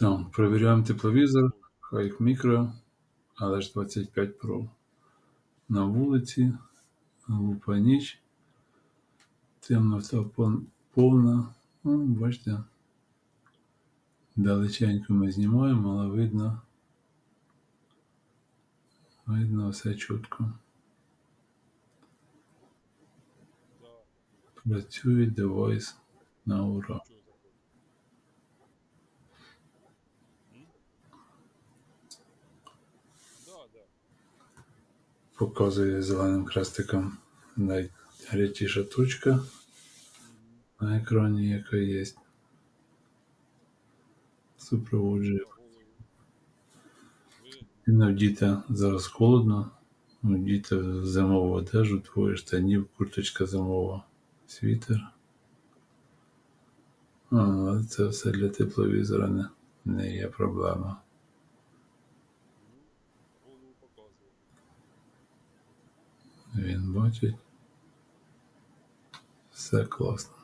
Там, провіряємо тепловізор, Хайк мікро, але ж 25 Pro. На вулиці, глупа ніч. Темнота повна. Ну, бачите. Далеченько ми знімаємо, але видно. Видно все чітко. Працює девайс на ура. Показує зеленим хрестиком найгарячіша точка на екрані, яка є. Супроводжує. На голову. Видно. Він в діта зараз холодно. У діта зимову одежу, двоє штанів, курточка зимова, світер. А, це все для тепловізора не, не є проблема. Він бачить. Все класно.